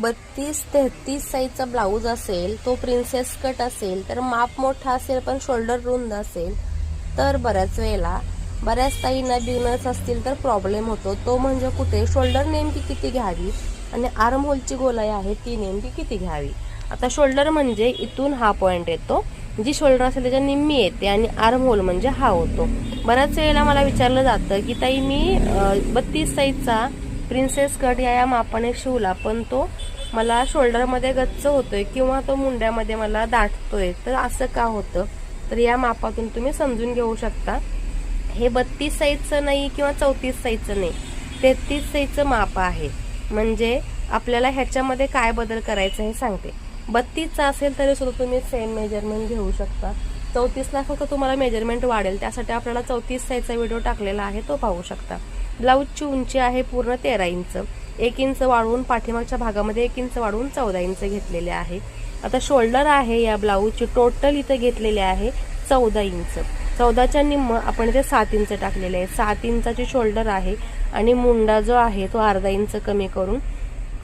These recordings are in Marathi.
बत्तीस तेहतीस साईजचा ब्लाऊज असेल तो प्रिन्सेस कट असेल तर माप मोठा असेल पण शोल्डर रुंद असेल तर बऱ्याच वेळेला बऱ्याच ताईंना बिगनर्स असतील तर प्रॉब्लेम होतो. तो म्हणजे कुठे? शोल्डर नेमकी किती घ्यावी? आणि आर्म होलची गोलाई आहे ती नेमकी किती घ्यावी? आता शोल्डर म्हणजे इथून हा पॉईंट येतो. जी शोल्डर असेल त्याच्या निम्मी येते आणि आर्म होल म्हणजे हा होतो. बऱ्याच वेळेला मला विचारलं जातं की ताई मी बत्तीस साईजचा प्रिन्सेस कट या या मापाने शिवला पण तो मला शोल्डरमध्ये गच्च होतोय किंवा तो मुंड्यामध्ये मला दाटतोय तर असं का होतं? तर या मापातून तुम्ही समजून घेऊ शकता. हे बत्तीस साईजचं नाही किंवा चौतीस साईजचं नाही तेहतीस साईजचं माप आहे. म्हणजे आपल्याला ह्याच्यामध्ये काय बदल करायचा हे सांगते. बत्तीसचा असेल तरी सुद्धा तुम्ही सेम मेजरमेंट घेऊ शकता. चौतीसला फक्त तुम्हाला मेजरमेंट वाढेल त्यासाठी आपल्याला चौतीस साईजचा व्हिडिओ टाकलेला आहे तो पाहू शकता. ब्लाऊजची उंची आहे पूर्ण तेरा इंच. एक इंच वाढवून पाठीमागच्या भागामध्ये एक इंच वाढवून चौदा इंच घेतलेले आहे. आता शोल्डर आहे या ब्लाऊजची टोटल इथं घेतलेले आहे चौदा इंच. चौदाच्या निम्म आपण इथे सात इंच टाकलेले आहे. सात इंचाची शोल्डर आहे आणि मुंडा जो आहे तो अर्धा इंच कमी करून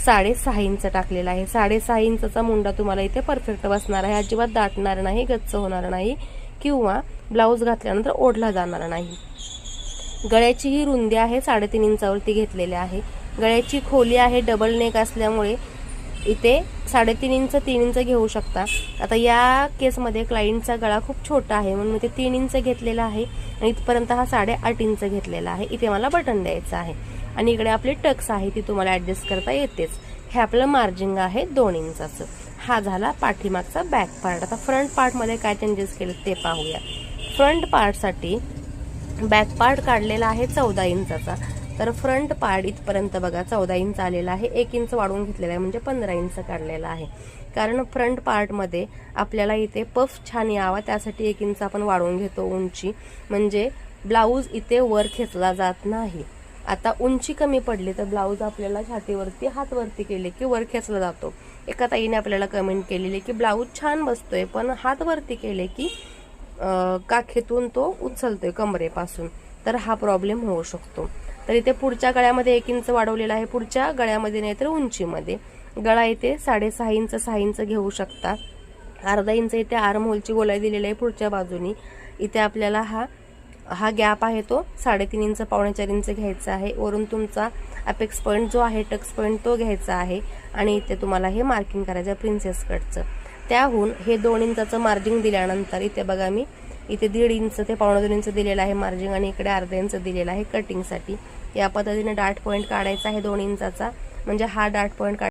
साडेसहा इंच टाकलेला आहे. साडेसहा इंचचा मुंडा तुम्हाला इथे परफेक्ट बसणार आहे. अजिबात दाटणार नाही गच्च होणार नाही किंवा ब्लाऊज घातल्यानंतर ओढला जाणार नाही. गळ्याची ही रुंदी आहे साडेतीन इंचावरती घेतलेली आहे. गळ्याची खोली आहे डबल नेक असल्यामुळे इथे साडेतीन इंच तीन इंच घेऊ शकता. आता या केसमध्ये क्लायंटचा गळा खूप छोटा आहे म्हणून मी ते तीन इंच घेतलेला आहे आणि इथपर्यंत हा साडेआठ इंच घेतलेला आहे. इथे मला बटन द्यायचं आहे. आणि इकडे आपली टक्स आहे ती तुम्हाला ॲडजस्ट करता येतेच. हे आपलं मार्जिंग आहे दोन इंचाचं. हा झाला पाठीमागचा बॅक पार्ट आता फ्रंट पार्टमध्ये काय चेंजेस केले ते पाहूया. फ्रंट पार्टसाठी बॅक पार्ट काढलेला आहे चौदा इंचाचा. तर फ्रंट पार्ट इथपर्यंत बघा चौदा इंच आलेला आहे. एक इंच वाढवून घेतलेला आहे म्हणजे पंधरा इंच काढलेला आहे. कारण फ्रंट पार्टमध्ये आपल्याला इथे पफ छान यावा त्यासाठी एक इंच आपण वाढवून घेतो उंची. म्हणजे ब्लाऊज इथे वर खेचला जात नाही. आता उंची कमी पडली तर ब्लाऊज आपल्याला छातीवरती हातवरती केले की वर खेचला जातो. एका ताईने आपल्याला कमेंट केलेली की ब्लाऊज छान बसतोय पण हात वरती केले की काखेतून तो उचलतोय कमरेपासून. तर हा प्रॉब्लेम होऊ शकतो. तर इथे पुढच्या गळ्यामध्ये एक इंच वाढवलेला आहे पुढच्या गळ्यामध्ये नाही तर उंचीमध्ये. गळा इथे साडेसहा इंच सहा इंच घेऊ शकता. अर्धा इंच इथे आर्म होलची गोलाई दिलेली आहे पुढच्या बाजूनी. इथे आपल्याला हा हा गॅप आहे तो. साडेतीन इंच पावणे चार इंच घ्यायचा आहे. वरून तुमचा अपेक्स पॉईंट जो आहे टक्स पॉईंट तो घ्यायचा आहे. आणि इथे तुम्हाला हे मार्किंग करायचं आहे प्रिन्सेस कटचं त्याहून हे दोन इंचाचं मार्जिंग दिल्यानंतर इथे बघा मी इथे दीड इंच ते पावणे दोन इंच दिलेलं आहे मार्जिंग आणि इकडे अर्धा इंच दिलेलं आहे कटिंगसाठी या पद्धतीने डार्ट पॉईंट काढायचा आहे दोन इंचाचा. म्हणजे हा डार्ट पॉईंट